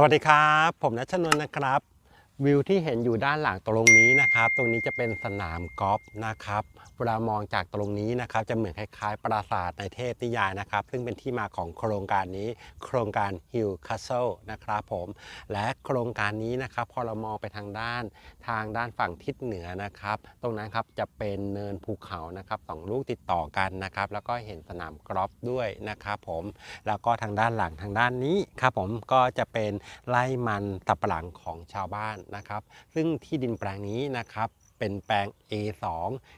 สวัสดีครับ ผมนัชนนท์นะครับ วิวที่เห็นอยู่ด้านหลังตรงนี้นะครับ ตรงนี้จะเป็นสนามกอล์ฟนะครับเวลามองจากตรงนี้นะครับ จะเหมือนคล้ายๆ ปราสาทในเทพนิยายนะครับ ซึ่งเป็นที่มาของโครงการนี้ โครงการ Hill Castle นะครับผม และโครงการนี้นะครับ พอเรามองไปทางด้านทางด้านฝั่งทิศเหนือนะครับ ตรงนั้นครับจะเป็นเนินภูเขานะครับสองลูกติดต่อกันนะครับ แล้วก็เห็นสนามกอล์ฟด้วยนะครับผม แล้วก็ทางด้านหลังทางด้านนี้ครับผมก็จะเป็นไร่มันสับปะหลังของชาวบ้านนะครับ ซึ่งที่ดินแปลงนี้นะครับเป็นแปลง A2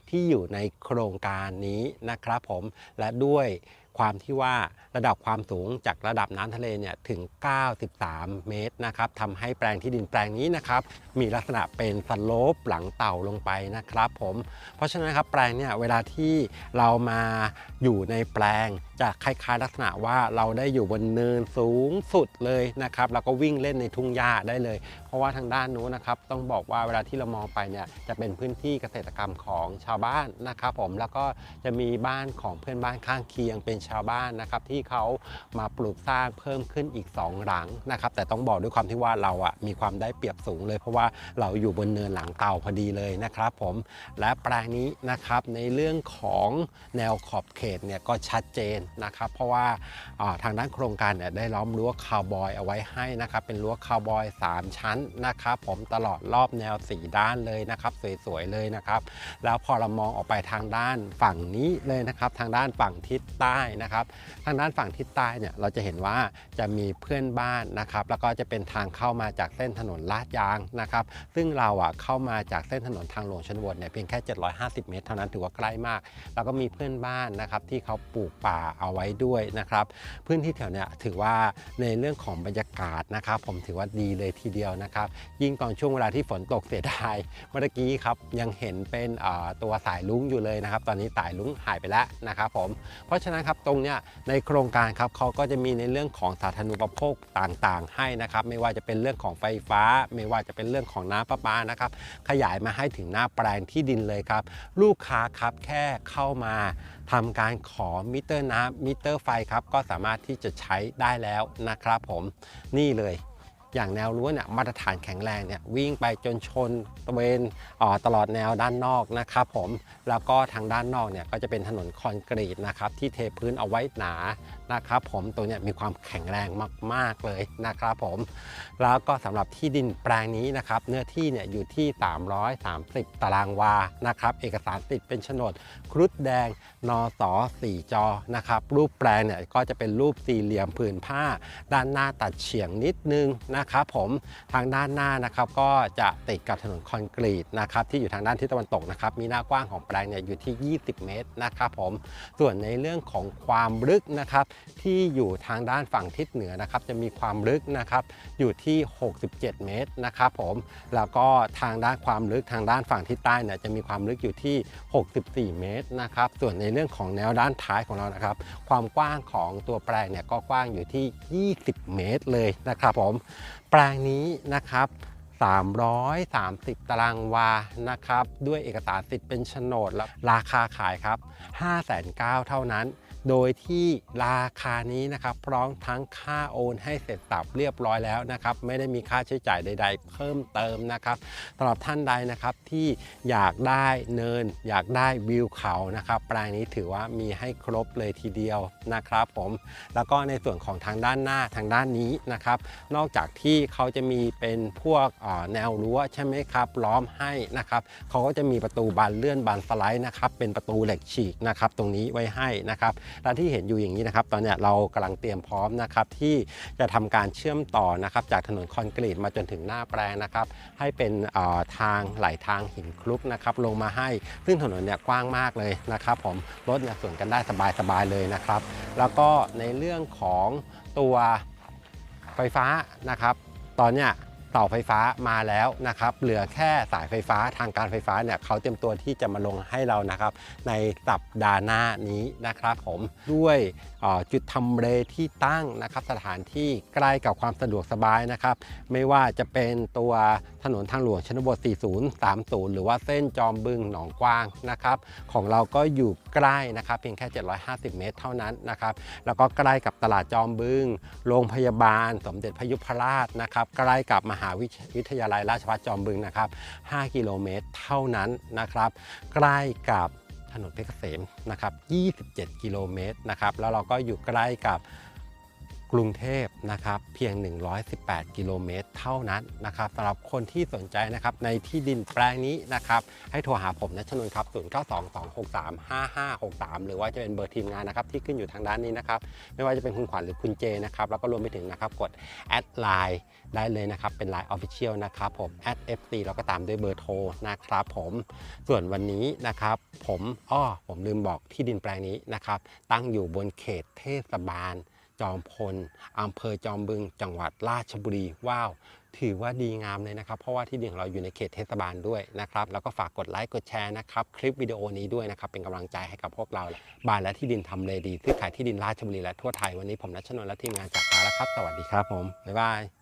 ที่อยู่ในโครงการนี้นะครับผมและด้วย ความที่ว่าระดับความสูงจากระดับน้ำทะเลเนี่ยถึง 93 เมตรนะครับทำให้แปลงที่ดินแปลงนี้นะครับมีลักษณะเป็นสโลปหลังเต่าลงไปนะครับ ผม เพราะฉะนั้นครับแปลงเนี่ยเวลาที่เรามาอยู่ในแปลงจะคล้ายๆ ลักษณะว่าเราได้อยู่บนเนินสูงสุดเลยนะครับแล้วก็วิ่งเล่นในทุ่งหญ้าได้เลย เพราะว่าทางด้านนู้นนะครับต้องบอกว่าเวลาที่เรามองไปเนี่ยจะเป็นพื้นที่เกษตรกรรมของชาวบ้านนะครับ ผมแล้วก็จะมีบ้านของเพื่อนบ้านข้างเคียงเป็นชาวบ้านนะครับที่เขามาปลูกสร้างเพิ่มขึ้นอีก 2 หลังนะครับแต่ต้องบอกด้วยความที่ว่าเราอะมีความได้เปรียบสูงเลย เพราะว่าเราอยู่บนเนินหลังเต่าพอดีเลยนะครับผมและแปลงนี้นะครับในเรื่องของแนวขอบเขตเนี่ยก็ชัดเจนนะครับ เพราะว่าทางด้านโครงการเนี่ยได้ล้อมรั้วคาวบอยเอาไว้ให้นะครับเป็นรั้วคาวบอย 3 ชั้นนะครับผมตลอดรอบแนว4ด้านเลยนะครับสวยๆเลยนะครับ แล้วพอเรามองออกไปทางด้านฝั่งนี้เลยนะครับ ทางด้านฝั่งทิศใต้นะครับ ทางด้านฝั่งทิศใต้เนี่ยเราจะเห็นว่าจะมีเพื่อนบ้านนะครับ แล้วก็จะเป็นทางเข้ามาจากเส้นถนนลาดยางนะครับ ซึ่งเราอะเข้ามาจากเส้นถนนทางหลวงชนบทเนี่ยเพียงแค่ 750 เมตร เท่านั้นถือว่าใกล้มาก แล้วก็มีเพื่อนบ้านนะครับที่เขาปลูกป่าเอาไว้ด้วยนะครับ พื้นที่แถวเนี้ยถือว่าในเรื่องของบรรยากาศนะครับ ผมถือว่าดีเลยทีเดียวนะครับ ยิ่งตอนช่วงเวลาที่ฝนตกเสียดายเมื่อกี้ครับยังเห็นเป็นตัวสายลุงอยู่เลยนะครับ ตอนนี้สายลุงหายไปแล้วนะครับผม เพราะฉะนั้นครับตรงเนี้ยในโครงการครับเขาก็จะมีในเรื่องของสาธารณูปโภคต่างๆ ให้นะครับ ไม่ว่าจะเป็นเรื่องของไฟฟ้า ไม่ว่าจะเป็นเรื่องของน้ำประปานะครับ ขยายมาให้ถึงหน้าแปลงที่ดินเลยครับ ลูกค้าครับแค่เข้ามาทำการขอมิเตอร์น้ำมิเตอร์ไฟครับก็สามารถที่จะใช้ได้แล้วนะครับผมนี่เลย อย่างแนวรั้วเนี่ยมาตรฐานแข็งแรงเนี่ยวิ่งไปจนชนตะเวนตลอดแนวด้านนอกนะครับผมแล้วก็ทางด้านนอกเนี่ยก็จะเป็นถนนคอนกรีตนะครับที่เทพื้นเอาไว้หนานะครับผมตัวเนี้มีความแข็งแรงมาก ๆเลยนะครับผมแล้วก็สำหรับที่ดินแปลงนี้นะครับเนื้อที่เนี่ยอยู่ที่ 330 ตารางวานะครับเอกสารติดเป็นโฉนดครุฑแดงนสสี่จอนะครับรูปแปลงเนี่ยก็จะเป็นรูปสี่เหลี่ยมผืนผ้า ด้านหน้าตัดเฉียงนิดนึงนะะครับผมทางด้านหน้านะครับก็จะติดกับถนนคอนกรีตนะครับที่อยู่ทางด้านทิศตะวันตกนะครับมีหน้ากว้างของแปลงเนี่ยอยู่ที่ 20 เมตรนะครับผมส่วนในเรื่องของความลึกนะครับที่อยู่ทางด้านฝั่งทิศเหนือนะครับจะมีความลึกนะครับอยู่ที่ 67 เมตรนะครับผมแล้วก็ทางด้านความลึกทางด้านฝั่งทิศใต้เนี่ยจะมีความลึกอยู่ที่ 64 เมตรนะครับส่วนในเรื่องของแนวด้านท้ายของเรานะครับความกว้างของตัวแปลงเนี่ยก็กว้างอยู่ที่ 20 เมตรเลยนะครับผมแปลงนี้นะครับ 330 ตารางวานะครับ ด้วยเอกสารสิทธิ์เป็นโฉนดแล้วราคาขายครับ 5,900เท่านั้น โดยที่ราคานี้นะครับ พร้อมทั้งค่าโอนให้เสร็จสับเรียบร้อยแล้วนะครับ ไม่ได้มีค่าใช้จ่ายใด ๆ เพิ่มเติมนะครับสำหรับท่านใดนะครับที่อยากได้เนิน อยากได้วิวเขานะครับ แปลงนี้ถือว่ามีให้ครบเลยทีเดียวนะครับ ผมแล้วก็ในส่วนของทางด้านหน้าทางด้านนี้นะครับ นอกจากที่เขาจะมีเป็นพวกแนวรั้วใช่ไหมครับล้อมให้นะครับเขาก็จะมีประตูบานเลื่อนบานสไลด์นะครับเป็นประตูเหล็กฉีกนะครับ ตรงนี้ไว้ให้นะครับและที่เห็นอยู่อย่างนี้นะครับ ตอนนี้เรากำลังเตรียมพร้อมนะครับที่จะทำการเชื่อมต่อนะครับจากถนนคอนกรีตมาจนถึงหน้าแปลงนะครับ ให้เป็นทางไหลทางหินคลุกนะครับลงมาให้ซึ่งถนนเนี่ยกว้างมากเลยนะครับ ผมรถเนี่ยสวนกันได้สบายๆเลยนะครับ แล้วก็ในเรื่องของตัวไฟฟ้านะครับ ตอนเนี้ย เสาไฟฟ้ามาแล้วนะครับ เหลือแค่สายไฟฟ้าทางการไฟฟ้าเนี่ยเขาเตรียมตัวที่จะมาลงให้เรานะครับ ในสัปดาห์หน้านี้นะครับผมด้วยจุดทำเลที่ตั้งนะครับ สถานที่ใกล้กับความสะดวกสบายนะครับ ไม่ว่าจะเป็นตัวถนนทางหลวงชนบท 4030 หรือว่าเส้นจอมบึงหนองกว้างนะครับ ของเราก็อยู่ใกล้นะครับเพียงแค่ 750 เมตรเท่านั้นนะครับแล้วก็ใกล้กับตลาดจอมบึง โรงพยาบาล สมเด็จพยุพราชนะครับใกล้กับมหาวิทยาลัยราชภัฏจอมบึงนะครับ 5 กิโลเมตรเท่านั้นนะครับใกล้กับถนนเพชรเกษมนะครับ 27 กิโลเมตรนะครับแล้วเราก็อยู่ใกล้กับ กรุงเทพนะครับเพียง 118 กิโลเมตรเท่านั้นนะครับสำหรับคนที่สนใจนะครับในที่ดินแปลงนี้นะครับให้โทรหาผมนะชนนครับ 0922635563 หรือว่าจะเป็นเบอร์ทีมงานนะครับที่ขึ้นอยู่ทางด้านนี้นะครับไม่ว่าจะเป็นคุณขวัญหรือคุณเจนะครับแล้วก็รวมไปถึงนะครับกดแอดไลน์ได้เลยนะครับเป็น Line Official นะครับผมแอด @fc แล้วก็ตามด้วยเบอร์โทรนะครับผมส่วนวันนี้นะครับผมอ้อผมลืมบอกที่ดินแปลงนี้นะครับตั้งอยู่บนเขตเทศบาล จอมพลอำเภอจอมบึง จังหวัดราชบุรี ว้าว ถือว่าดีงามเลยนะครับ เพราะว่าที่ดินของเราอยู่ในเขตเทศบาลด้วยนะครับ แล้วก็ฝากกดไลค์กดแชร์นะครับ คลิปวิดีโอนี้ด้วยนะครับ เป็นกำลังใจให้กับพวกเรา บ้านและที่ดินทำเลดีซื้อขายที่ดินราชบุรีและทั่วไทย วันนี้ผมนัชนนท์และทีมงานจากลาแล้วครับ สวัสดีครับผม บ๊ายบาย